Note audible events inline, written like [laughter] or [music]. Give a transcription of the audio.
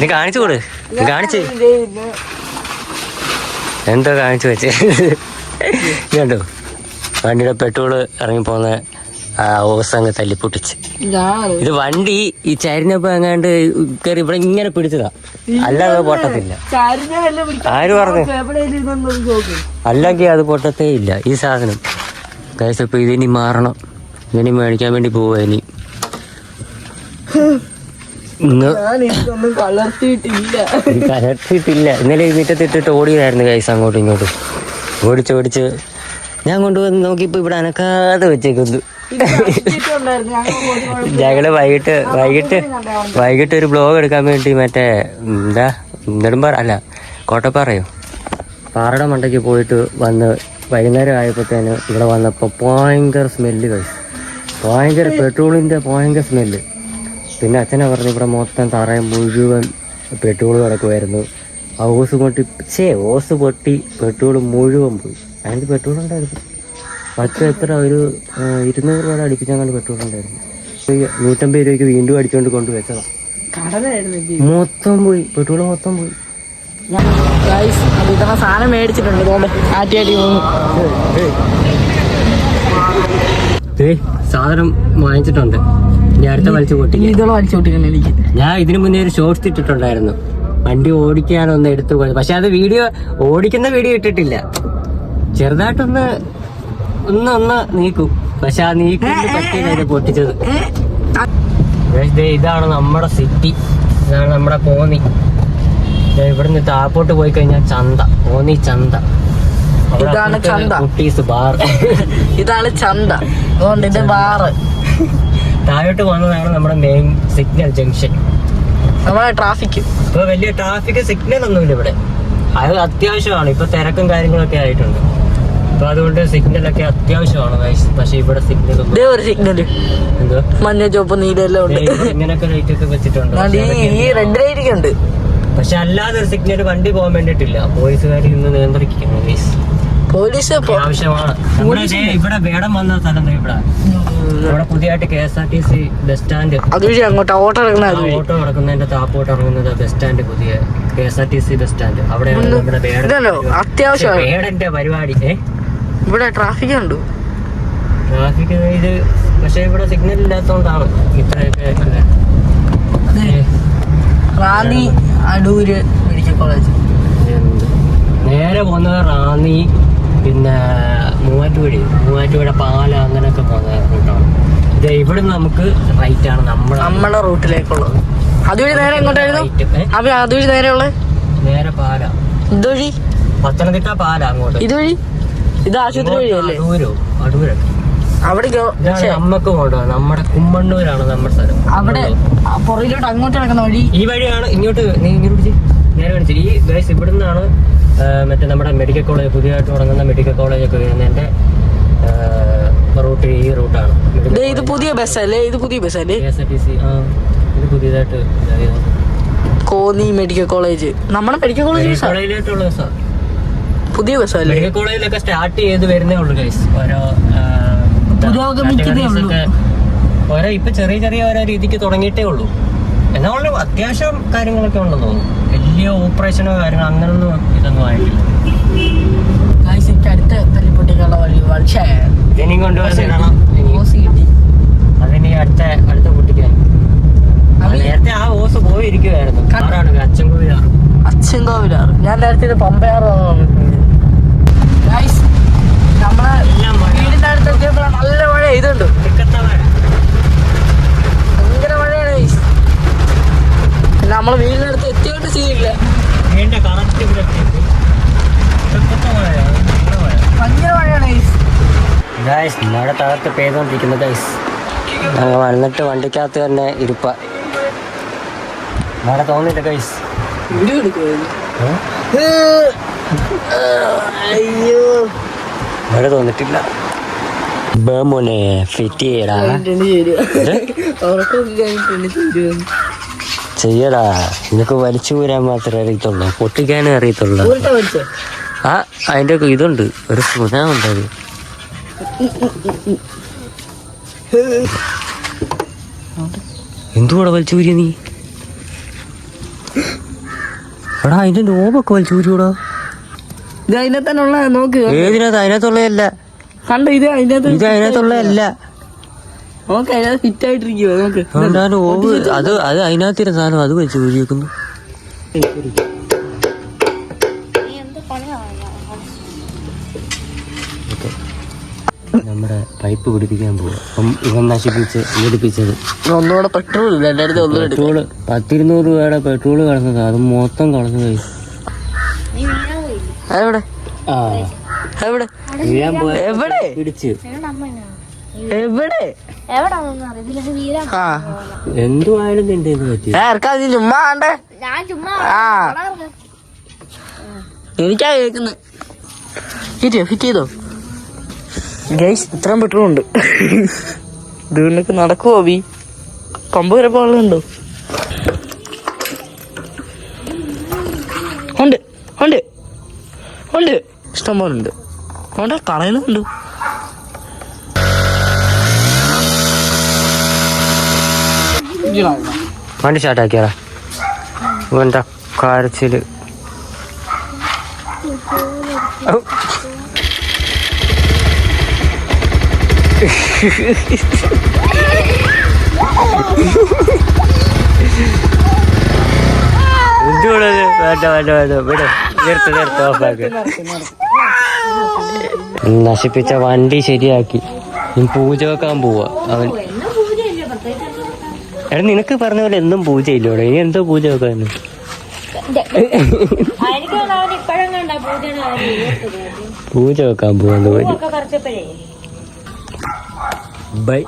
നീ കാണിച്ചു കൊടു. കാണിച്ച്. എന്തോ കാണിച്ചു വെച്ച്. കണ്ടോ? വണ്ടിയുടെ പെട്രോൾ ഇറങ്ങിപ്പോന്ന ആ ഓസ് അങ്ങ് തല്ലിപ്പൊട്ടിച്ച്. ഇത് വണ്ടി ഈ ചരിഞ്ഞപ്പോ എങ്ങാണ്ട് കയറി ഇവിടെ ഇങ്ങനെ പിടിച്ചതാ. അല്ലാതെ പൊട്ടത്തില്ല. ആര് പറഞ്ഞു? അല്ലെങ്കിൽ അത് പൊട്ടത്തേ ഇല്ല. ഈ സാധനം. ഗൈസ് ഇപ്പൊ ഇതിനി മാറണം. ഇതിനി മേടിക്കാൻ വേണ്ടി പോവാ ഇനി ഇന്ന് ഞാനിതൊന്നും കളർത്തിയിട്ടില്ല ഇത് കലർത്തിയിട്ടില്ല ഇന്നലെ മുറ്റത്തിട്ടിട്ട് ഓടിയതായിരുന്നു കൈസ് അങ്ങോട്ടും ഇങ്ങോട്ടും. ഓടിച്ച് ഓടിച്ച് ഞാൻ കൊണ്ടുവന്ന് നോക്കിയപ്പോ ഇവിടെ അനക്കാതെ വെച്ചേക്കുന്നു. ഞങ്ങൾ വൈകിട്ട് വൈകിട്ട് വൈകിട്ട് ഒരു ബ്ലോഗ് എടുക്കാൻ വേണ്ടി മറ്റേ എന്താ നെടുമ്പാറ അല്ല കോട്ടപ്പാറയോ? പാറയുടെ മണ്ടയ്ക്ക് പോയിട്ട് വന്ന് വൈകുന്നേരം ആയപ്പോഴത്തേന് ഇവിടെ വന്നപ്പോൾ ഭയങ്കര സ്മെല്ല് കഴിച്ചു ഭയങ്കര പെട്രോളിന്റെ ഭയങ്കര സ്മെല്ല് പിന്നെ അച്ഛനെ പറഞ്ഞു ഇവിടെ മൊത്തം തറയും മുഴുവൻ പെട്രോൾ കിടക്കുമായിരുന്നു ആ ഓസ് പൊട്ടി ചേ ഓസ് പൊട്ടി പെട്രോൾ മുഴുവൻ പോയി. അതിന്റെ പെട്രോൾ ഉണ്ടായിരുന്നു. പച്ച എത്ര ഒരു ഇരുന്നൂറ് രൂപയുടെ അടുപ്പിച്ചങ്ങാണ്ട് പെട്രോൾ ഉണ്ടായിരുന്നു. നൂറ്റമ്പത് രൂപയ്ക്ക് വീണ്ടും അടിച്ചുകൊണ്ട് കൊണ്ട് വെച്ചതാ മൊത്തം പോയി പെട്രോൾ മൊത്തം പോയി. സാധനം മേടിച്ചിട്ടുണ്ട് സാധനം വാങ്ങിച്ചിട്ടുണ്ട്. ഇനി അടുത്ത വലിച്ചു പൊട്ടി ഇതോളം വലിച്ചു പൊട്ടിക്കണം എനിക്ക് ഞാൻ ഇതിനു മുന്നേ ഒരു ഷോർട്സ് ഇട്ടിട്ടുണ്ടായിരുന്നു. വണ്ടി ഓടിക്കാനൊന്ന് എടുത്തു പോയത്. പക്ഷെ അത് വീഡിയോ ഓടിക്കുന്ന വീഡിയോ ഇട്ടിട്ടില്ല. ചെറുതായിട്ടൊന്ന് ഒന്ന് ഒന്ന് നീക്കും. പക്ഷെ ആ നീക്കുന്ന പറ്റിയത് പൊട്ടിച്ചത്. ഇതാണ് നമ്മുടെ സിറ്റി ഇതാണ് നമ്മുടെ കോന്നി. ഇവിടുന്ന് താപ്പോട്ട് പോയി കഴിഞ്ഞാൽ ചന്ത. കോന്നി ചന്ത. ഇതാണ് ചന്ത. കുട്ടീസ് ബാർ. [laughs] ഇതാണ് ചന്ത. അതുകൊണ്ട് ഇത് ബാറ്. താഴോട്ട് പോകുന്നതാണ് നമ്മുടെ മെയിൻ സിഗ്നൽ ജംഗ്ഷൻ നമ്മുടെ ട്രാഫിക് ഇപ്പൊ വലിയ ട്രാഫിക് സിഗ്നൽ ഒന്നുമില്ല ഇവിടെ. അത് അത്യാവശ്യമാണ്. ഇപ്പൊ തിരക്കും കാര്യങ്ങളൊക്കെ ആയിട്ടുണ്ട്. അപ്പൊ അതുകൊണ്ട് സിഗ്നൽ ഒക്കെ അത്യാവശ്യമാണ്. പക്ഷെ ഇവിടെ സിഗ്നൽ ഒരു സിഗ്നൽ എന്തോ? മഞ്ഞ ചുവപ്പ് നീലെല്ലാം ഉണ്ട്. ഇങ്ങനൊക്കെ ലൈറ്റ് ഒക്കെ വെച്ചിട്ടുണ്ട്. ഈ റെഡ് ലൈറ്റ് ഉണ്ട്. പക്ഷെ അല്ലാതെ ഒരു സിഗ്നൽ വണ്ടി പോകാൻ വേണ്ടിട്ടില്ല പോലീസുകാർ ഇന്ന് നിയന്ത്രിക്കുന്നു. പോലീസ് ആവശ്യമാണ് ഇവിടെ വേടം വന്ന സ്ഥലം ഇവിടെ. ഇവിടെ പുതിയതായിട്ട് K S R T C bus stand. അതുവഴി അങ്ങോട്ട് ഓട്ടോ ഇറങ്ങുന്ന അതുവഴി ഓട്ടോ ഇറങ്ങുന്നതിന്റെ താപ്പോട്ട് ഇറങ്ങുന്നത് ബസ് സ്റ്റാൻഡ് പുതിയ K S R T C bus stand. അവിടെ നമ്മുടെ അത്യാവശ്യമാണ്. വേടന്റെ പരിപാടി ഇവിടെ ട്രാഫിക് ഉണ്ട് ട്രാഫിക് ഇത് പക്ഷെ ഇവിടെ സിഗ്നൽ ഇല്ലാത്തതുകൊണ്ടാണ് ഇത്രയൊക്കെ റാന്നി അടൂര് മെഡിക്കൽ കോളേജ്. നേരെ പോകുന്നത് റാന്നി പിന്നെ മൂവാറ്റുപുഴ മൂവാറ്റുപുഴ പാല അങ്ങനെയൊക്കെ പോകുന്ന റൂട്ടാണ്. ഇത് ഇവിടെ നമുക്ക് റൈറ്റ് ആണ് നമ്മുടെ നമ്മുടെ റൂട്ടിലേക്കുള്ളത്. അതുവഴി നേരെ എങ്ങോട്ടായിരുന്നു? അപ്പൊ അതുവഴി നേരെ ഉള്ളത്? നേരെ പാല. ഇതുവഴി? പത്തനംതിട്ട പാല അങ്ങോട്ട്. ഇതുവഴി? ഇത് ആശുപത്രി വഴിയല്ലേ? അടൂരോ അടൂരൊക്കെ അവിടെ നമുക്ക് പോകേണ്ടത് നമ്മുടെ കുമ്മണ്ണൂരാണ് നമ്മുടെ സ്ഥലം. അവിടെ പുറകിലോട്ട് അങ്ങോട്ട് നടക്കുന്ന വഴി? ഈ വഴിയാണ് ഇങ്ങോട്ട് നീ ഇങ്ങോട്ട് നേരെ കാണിച്ചു ഈ ഗൈസ് ഇവിടുന്നാണ് നിന്നാണ് മറ്റേ നമ്മുടെ മെഡിക്കൽ കോളേജ് പുതിയതായിട്ട് തുടങ്ങുന്ന മെഡിക്കൽ കോളേജ് ഒക്കെ വരുന്നതിന്റെ റൂട്ട് ഈ റൂട്ടാണ് ഇത് പുതിയ ബസ് അല്ലേ? ഇത് പുതിയ ബസ്സല്ലേ K S R T C ആ ഇത് പുതിയതായിട്ട്. കോന്നി മെഡിക്കൽ കോളേജ് നമ്മുടെ മെഡിക്കൽ കോളേജ് കോളേജിലോട്ടുള്ള ബസ്സാ പുതിയ ബസ്സല്ലേ മെഡിക്കൽ കോളേജിലൊക്കെ സ്റ്റാർട്ട് ചെയ്ത് വരുന്നേ ഉള്ളൂ ഗൈസ് ഓരോ പുരോഗമിക്കുന്നേ ഉള്ളൂ. ഓരോ ഇപ്പൊ ചെറിയ ചെറിയ ഓരോ രീതിക്ക് തുടങ്ങിയിട്ടേ ഉള്ളൂ. എന്നാൽ അത്യാവശ്യം കാര്യങ്ങളൊക്കെ ഉണ്ടെന്ന് തോന്നുന്നു. വലിയ ഓപ്പറേഷനോ കാര്യങ്ങളോ അങ്ങനൊന്നും ഇതൊന്നും ആയിട്ടില്ല. അടുത്ത തല്ലിപ്പൊട്ടിക്കുള്ള വഴി പക്ഷേ ഇതിനെയും കൊണ്ടുവരണം ഓസ് കിട്ടി അതിനി അടുത്ത അടുത്ത കുട്ടിക്ക് അത്. നേരത്തെ ആ ഓസ് അച്ഛൻ കോവിലാറ്. ഞാൻ നേരത്തെ ഇത് പമ്പയാറ് ഗൈസ് നമ്മളെ എല്ലാം മഴ വീടിന്റെ അടുത്ത് എത്തിയപ്പോഴാണ് നല്ല മഴ ഇതുണ്ട് ഒടുക്കത്തെ മഴ ഭയങ്കര മഴയാണ് ഗൈസ് നമ്മളെ വീടിന്റെ അടുത്ത് എത്തിയോണ്ട് ചെയ്യില്ല വീണ്ടും കറക്റ്റ് ഇവിടെ എത്തിയപ്പോൾ ഒടുക്കത്തെ മഴയാണ് ഭയങ്കര മഴ ഭയങ്കര മഴയാണ് ഗൈസ് ഗൈസ് മഴ തകർത്ത് പെയ്തുകൊണ്ടിരിക്കുന്നു ഗൈസ് ഞങ്ങൾ വന്നിട്ട് വണ്ടിക്കകത്ത് തന്നെ ഇരിപ്പ. മഴ തോന്നില്ല ഗൈസ് അയ്യോ. മഴ തോന്നിട്ടില്ല ബേമോനെ ഫിറ്റ് ചെയ്യടാ. ചെയ്യടാ. നിനക്ക് വലിച്ചു പോരാൻ മാത്രമേ അറിയത്തുള്ളൂ. പൊട്ടിക്കാനേ അറിയത്തുള്ളൂ. ആ അതിന്റെ ഒക്കെ ഇതുണ്ട്. ഒരു സുനാമുണ്ട് അത് എന്തുകൂടെ വലിച്ചു പോരിയ നീ? എടാ അതിന്റെ നോബൊക്കെ വലിച്ചൂരിയൂടാ ഇത് അതിനകത്ത് തന്നെ ഉള്ള നോക്ക്. ഏതിനകത്ത്? അതിനകത്തുള്ളതല്ല. കണ്ട ഇത് അതിനകത്ത് ഇത് അതിനകത്തുള്ളതല്ല. നോക്ക് അതിനകത്ത് ഫിറ്റ് ആയിട്ടിരിക്കുവോ നോക്ക് അത് അത് അതിനകത്തിരുന്ന സാധനം അത് വെച്ച് ഊരി നമ്മുടെ പൈപ്പ് പിടിപ്പിക്കാൻ പോകും അപ്പം ഇവൻ നശിപ്പിച്ച് പിടിപ്പിച്ചത് ഒന്നുകൂടെ പെട്രോൾ പെട്രോൾ പത്തിരുന്നൂറ് രൂപയുടെ പെട്രോൾ കളഞ്ഞത് അത് മൊത്തം കളഞ്ഞു പോയി. എവിടെ ആ. എവിടെ വീഴാൻ പോയ എവിടെ? പിടിച്ച്. എവിടെ? എവിടാണെന്ന് അറിയത്തില്ല. വീരാ ആ. എന്തുവായാലും നിന്റെ പറ്റി നീ ചുമ്മാ കണ്ടേ ഞാൻ ചുമ്മാ ആ. എനിക്കാ കേൾക്കുന്നത് ഫിറ്റ് ചെയ്തോ? ഇത്രയും പെട്രോൾ ഉണ്ട് ഇത് നിനക്ക് നടക്കുവോ ബി പമ്പ് വരെ പോകാനുണ്ടോ ഉണ്ട് ഉണ്ട് ഉണ്ട്. ഇഷ്ടം പോലെ ഉണ്ട്. ഉണ്ട് കളയുന്നുണ്ട് വണ്ടി സ്റ്റാർട്ടാക്കിയാടാ ഇവന്റെ കരച്ചിൽ. ഔ. എന്തുവാണത്? വേണ്ട വേണ്ട വേണ്ട. വിട് നിർത്ത് നിർത്ത് ഓഫാക്ക് നശിപ്പിച്ച വണ്ടി ശരിയാക്കി. പൂജ വെക്കാൻ പോവാ. അവൻ എടാ നിനക്ക് പറഞ്ഞ പോലെ എന്നും പൂജയില്ലോടെ. ഇനി എന്തോ പൂജ പൂജയുടെ പൂജ വെക്കാൻ പോവാന്ന് വഴി ഒക്കെ പറിച്ചപ്പോഴേ ബൈ